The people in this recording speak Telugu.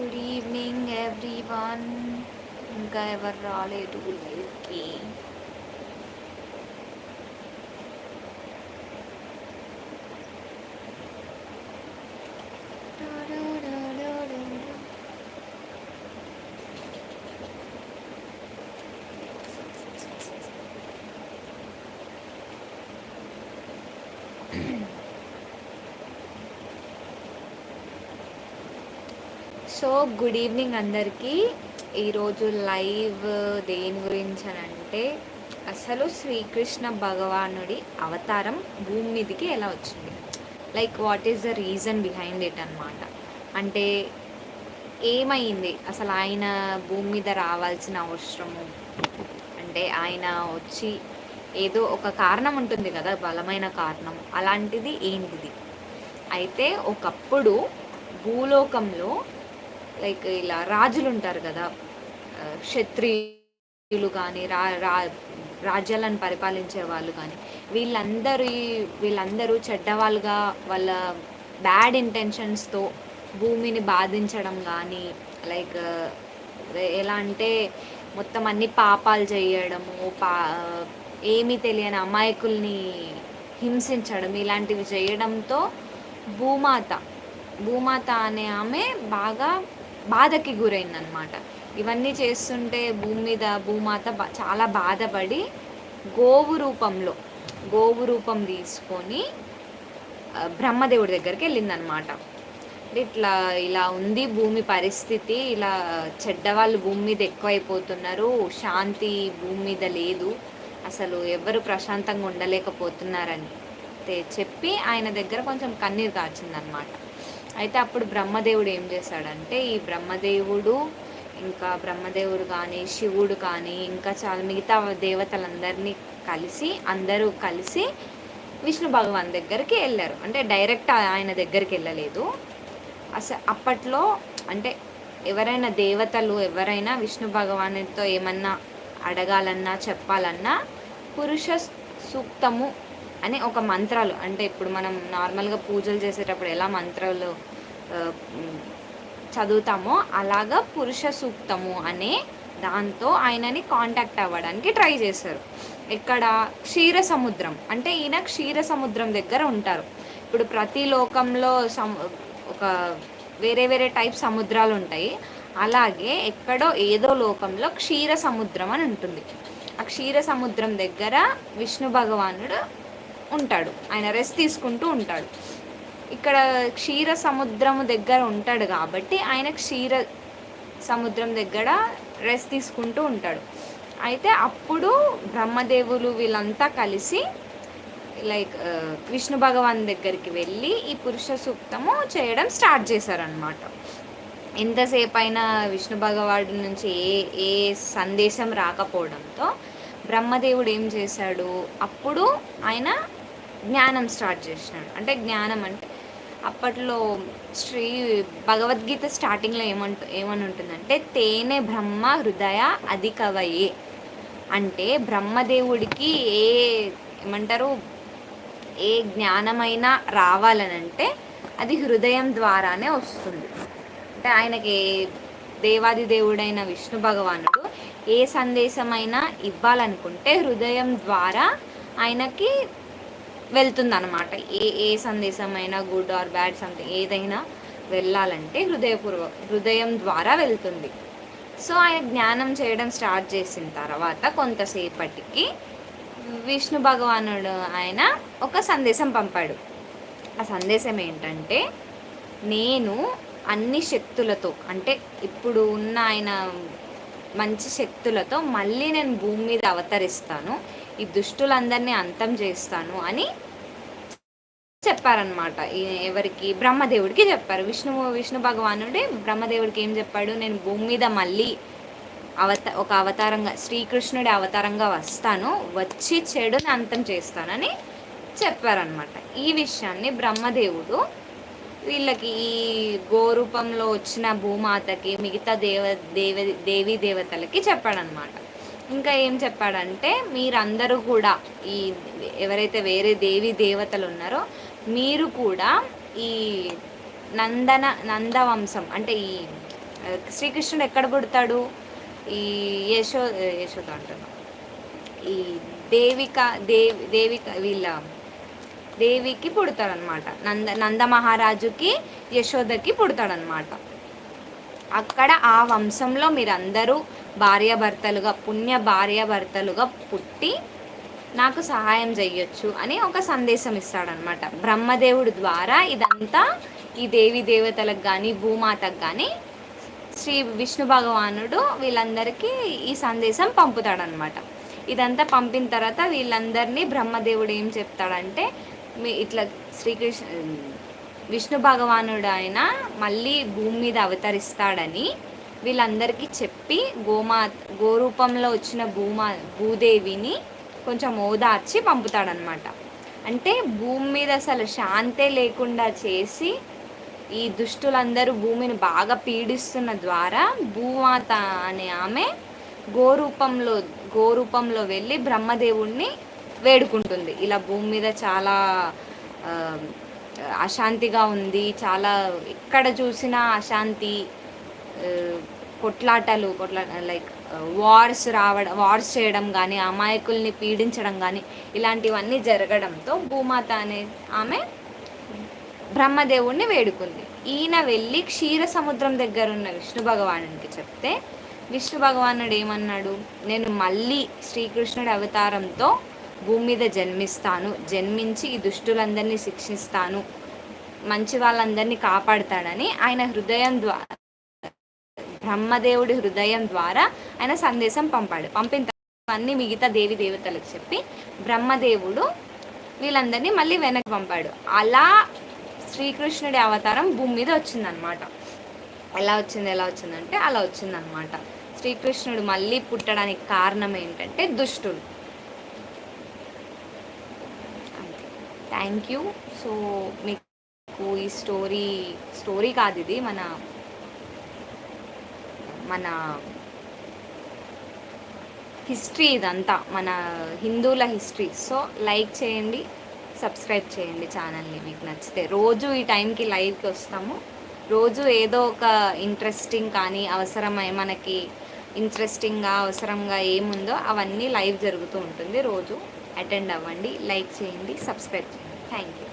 గుడ్ ఈవినింగ్ ఎవ్రీవన్ ఇంకా ఎవరు రాలేదు లైవ్కి సో గుడ్ ఈవినింగ్ అందరికీ. ఈరోజు లైవ్ దేని గురించి అని అంటే అసలు శ్రీకృష్ణ భగవానుడి అవతారం భూమి మీదకి ఎలా వచ్చింది? Like what is the reason behind it అనమాట అంటే ఏమైంది? అసలు ఆయన భూమి మీద రావాల్సిన అవసరము అంటే ఆయన వచ్చి ఏదో ఒక కారణం ఉంటుంది కదా బలమైన కారణం. అలాంటిది ఏంటిది? అయితే ఒకప్పుడు భూలోకంలో లైక్ ఇలా రాజులు ఉంటారు కదా క్షత్రియులు కానీ రా రా రాజ్యాలను పరిపాలించే వాళ్ళు కానీ వీళ్ళందరి వీళ్ళందరూ చెడ్డవాళ్ళుగా వాళ్ళ బ్యాడ్ ఇంటెన్షన్స్తో భూమిని బాధించడం కానీ లైక్ ఎలా అంటే మొత్తం అన్ని పాపాలు చేయడము పా ఏమీ తెలియని అమాయకుల్ని హింసించడం ఇలాంటివి చేయడంతో భూమాత భూమాత అనే ఆమె బాగా బాధకి గురైందనమాట. ఇవన్నీ చేస్తుంటే భూమి మీద భూమాత చాలా బాధపడి గోవు రూపంలో గోవు రూపం తీసుకొని బ్రహ్మదేవుడి దగ్గరికి వెళ్ళిందనమాట. అంటే ఇట్లా ఇలా ఉంది భూమి పరిస్థితి ఇలా చెడ్డవాళ్ళు భూమి మీద ఎక్కువైపోతున్నారు శాంతి భూమి మీద లేదు అసలు ఎవరు ప్రశాంతంగా ఉండలేకపోతున్నారని చెప్పి ఆయన దగ్గర కొంచెం కన్నీరు కాచిందనమాట. అయితే అప్పుడు బ్రహ్మదేవుడు ఏం చేశాడంటే ఈ బ్రహ్మదేవుడు ఇంకా బ్రహ్మదేవుడు కానీ శివుడు కానీ ఇంకా చాలా మిగతా దేవతలందరినీ కలిసి అందరూ కలిసి విష్ణు భగవాన్ దగ్గరికి వెళ్ళారు. అంటే డైరెక్ట్ ఆయన దగ్గరికి వెళ్ళలేదు. అసలు అప్పట్లో అంటే ఎవరైనా దేవతలు ఎవరైనా విష్ణు భగవానుడితో ఏమన్నా అడగాలన్నా చెప్పాలన్నా పురుష సూక్తము అనే ఒక మంత్రాలు అంటే ఇప్పుడు మనం నార్మల్గా పూజలు చేసేటప్పుడు ఎలా మంత్రాలు చదువుతామో అలాగా పురుష సూక్తము అనే దాంతో ఆయనని కాంటాక్ట్ అవ్వడానికి ట్రై చేశారు ఇక్కడ క్షీర సముద్రం అంటే ఈయన క్షీర సముద్రం దగ్గర ఉంటారు. ఇప్పుడు ప్రతి లోకంలో సము ఒక వేరే వేరే టైప్ సముద్రాలు ఉంటాయి. అలాగే ఎక్కడో ఏదో లోకంలో క్షీర సముద్రం అని ఉంటుంది. ఆ క్షీర సముద్రం దగ్గర విష్ణు భగవానుడు ఉంటాడు. ఆయన రెస్ట్ తీసుకుంటూ ఉంటాడు. ఇక్కడ క్షీర సముద్రము దగ్గర ఉంటాడు కాబట్టి ఆయన క్షీర సముద్రం దగ్గర రెస్ట్ తీసుకుంటూ ఉంటాడు. అయితే అప్పుడు బ్రహ్మదేవులు వీళ్ళంతా కలిసి లైక్ విష్ణు భగవాన్ దగ్గరికి వెళ్ళి ఈ పురుష సూక్తము చేయడం స్టార్ట్ చేశారనమాట ఎంతసేపు అయినా విష్ణు భగవాడు నుంచి ఏ ఏ సందేశం రాకపోవడంతో బ్రహ్మదేవుడు ఏం చేశాడు? అప్పుడు ఆయన జ్ఞానం స్టార్ట్ చేసినాడు. అంటే జ్ఞానం అంటే అప్పట్లో శ్రీ భగవద్గీత స్టార్టింగ్లో ఏమంటు ఏమని ఉంటుందంటే తేనె బ్రహ్మ హృదయ అధికవయే. అంటే బ్రహ్మదేవుడికి ఏ ఏమంటారు ఏ జ్ఞానమైనా రావాలనంటే అది హృదయం ద్వారానే వస్తుంది. అంటే ఆయనకి దేవాది దేవుడైన విష్ణు భగవానుడు ఏ సందేశమైనా ఇవ్వాలనుకుంటే హృదయం ద్వారా ఆయనకి వెళ్తుందనమాట ఏ ఏ సందేశమైనా గుడ్ ఆర్ బ్యాడ్ సంథింగ్ ఏదైనా వెళ్ళాలంటే హృదయపూర్వ హృదయం ద్వారా వెళ్తుంది. సో ఆయన జ్ఞానం చేయడం స్టార్ట్ చేసిన తర్వాత కొంతసేపటికి విష్ణు భగవానుడు ఆయన ఒక సందేశం పంపాడు. ఆ సందేశం ఏంటంటే నేను అన్ని శక్తులతో అంటే ఇప్పుడు ఉన్న ఆయన మంచి శక్తులతో మళ్ళీ నేను భూమి మీద అవతరిస్తాను. ఈ దుష్టులందరినీ అంతం చేస్తాను అని చెప్పారనమాట ఎవరికి? బ్రహ్మదేవుడికి చెప్పారు. విష్ణు విష్ణు భగవానుడే బ్రహ్మదేవుడికి ఏం చెప్పాడు? నేను భూమి మీద మళ్ళీ అవత ఒక అవతారంగా శ్రీకృష్ణుడి అవతారంగా వస్తాను. వచ్చి చెడుని అంతం చేస్తానని చెప్పారనమాట ఈ విషయాన్ని బ్రహ్మదేవుడు వీళ్ళకి ఈ గోరూపంలో వచ్చిన భూమాతకి మిగతా దేవ దేవ దేవీ దేవతలకి చెప్పాడనమాట ఇంకా ఏం చెప్పాడంటే మీరందరూ కూడా ఈ ఎవరైతే వేరే దేవి దేవతలు ఉన్నారో మీరు కూడా ఈ నందన నందవంశం అంటే ఈ శ్రీకృష్ణుడు ఎక్కడ పుడతాడు? ఈ యశో యశోద అంటున్నా ఈ దేవిక దేవి దేవిక వీళ్ళ దేవికి పుడతాడనమాట నంద నంద మహారాజుకి యశోదకి పుడతాడనమాట అక్కడ ఆ వంశంలో మీరందరూ భార్యాభర్తలుగా పుణ్య భార్యాభర్తలుగా పుట్టి నాకు సహాయం చేయొచ్చు అని ఒక సందేశం ఇస్తాడనమాట బ్రహ్మదేవుడి ద్వారా ఇదంతా ఈ దేవి దేవతలకు కానీ భూమాతకు కానీ శ్రీ విష్ణు భగవానుడు వీళ్ళందరికీ ఈ సందేశం పంపుతాడనమాట ఇదంతా పంపిన తర్వాత వీళ్ళందరినీ బ్రహ్మదేవుడు ఏం చెప్తాడంటే మీ ఇట్లా శ్రీకృష్ణ విష్ణు భగవానుడు ఆయన మళ్ళీ భూమి మీద అవతరిస్తాడని వీళ్ళందరికీ చెప్పి గోమా గోరూపంలో వచ్చిన భూమా భూదేవిని కొంచెం ఓదార్చి పంపుతాడనమాట అంటే భూమి మీద అసలు శాంతే లేకుండా చేసి ఈ దుష్టులందరూ భూమిని బాగా పీడిస్తున్న ద్వారా భూమాత అనే ఆమె గోరూపంలో గోరూపంలో వెళ్ళి బ్రహ్మదేవుణ్ణి వేడుకుంటుంది. ఇలా భూమి మీద చాలా అశాంతిగా ఉంది చాలా ఎక్కడ చూసినా అశాంతి కొట్లాటలు కొట్లా లైక్ వార్స్ రావడం వార్స్ చేయడం కానీ అమాయకుల్ని పీడించడం కానీ ఇలాంటివన్నీ జరగడంతో భూమాత అనే ఆమె బ్రహ్మదేవుణ్ణి వేడుకుంది. ఈయన వెళ్ళి క్షీర సముద్రం దగ్గర ఉన్న విష్ణు భగవానుడికి చెప్తే విష్ణు భగవానుడు ఏమన్నాడు? నేను మళ్ళీ శ్రీకృష్ణుడి అవతారంతో భూమి మీద జన్మిస్తాను. జన్మించి ఈ దుష్టులందరినీ శిక్షిస్తాను. మంచి వాళ్ళందరినీ కాపాడతాడని ఆయన హృదయం ద్వారా బ్రహ్మదేవుడి హృదయం ద్వారా ఆయన సందేశం పంపాడు. పంపిన అన్ని మిగతా దేవి దేవతలకు చెప్పి బ్రహ్మదేవుడు వీళ్ళందరినీ మళ్ళీ వెనక్కి పంపాడు. అలా శ్రీకృష్ణుడి అవతారం భూమి మీద వచ్చిందనమాట ఎలా వచ్చింది ఎలా వచ్చిందంటే అలా వచ్చిందనమాట శ్రీకృష్ణుడు మళ్ళీ పుట్టడానికి కారణం ఏంటంటే దుష్టుడు. థ్యాంక్ యూ సో మీకు ఈ స్టోరీ స్టోరీ కాదు ఇది మన మన హిస్టరీ ఇదంతా మన హిందువుల హిస్టరీ సో లైక్ చేయండి సబ్స్క్రైబ్ చేయండి ఛానల్ని మీకు నచ్చితే. రోజు ఈ టైంకి లైవ్కి వస్తాము. రోజు ఏదో ఒక ఇంట్రెస్టింగ్ కానీ అవసరమై మనకి ఇంట్రెస్టింగ్గా అవసరంగా ఏముందో అవన్నీ లైవ్ జరుగుతూ ఉంటుంది. రోజు అటెండ్ అవ్వండి లైక్ చేయండి సబ్స్క్రైబ్ చేయండి. Thank you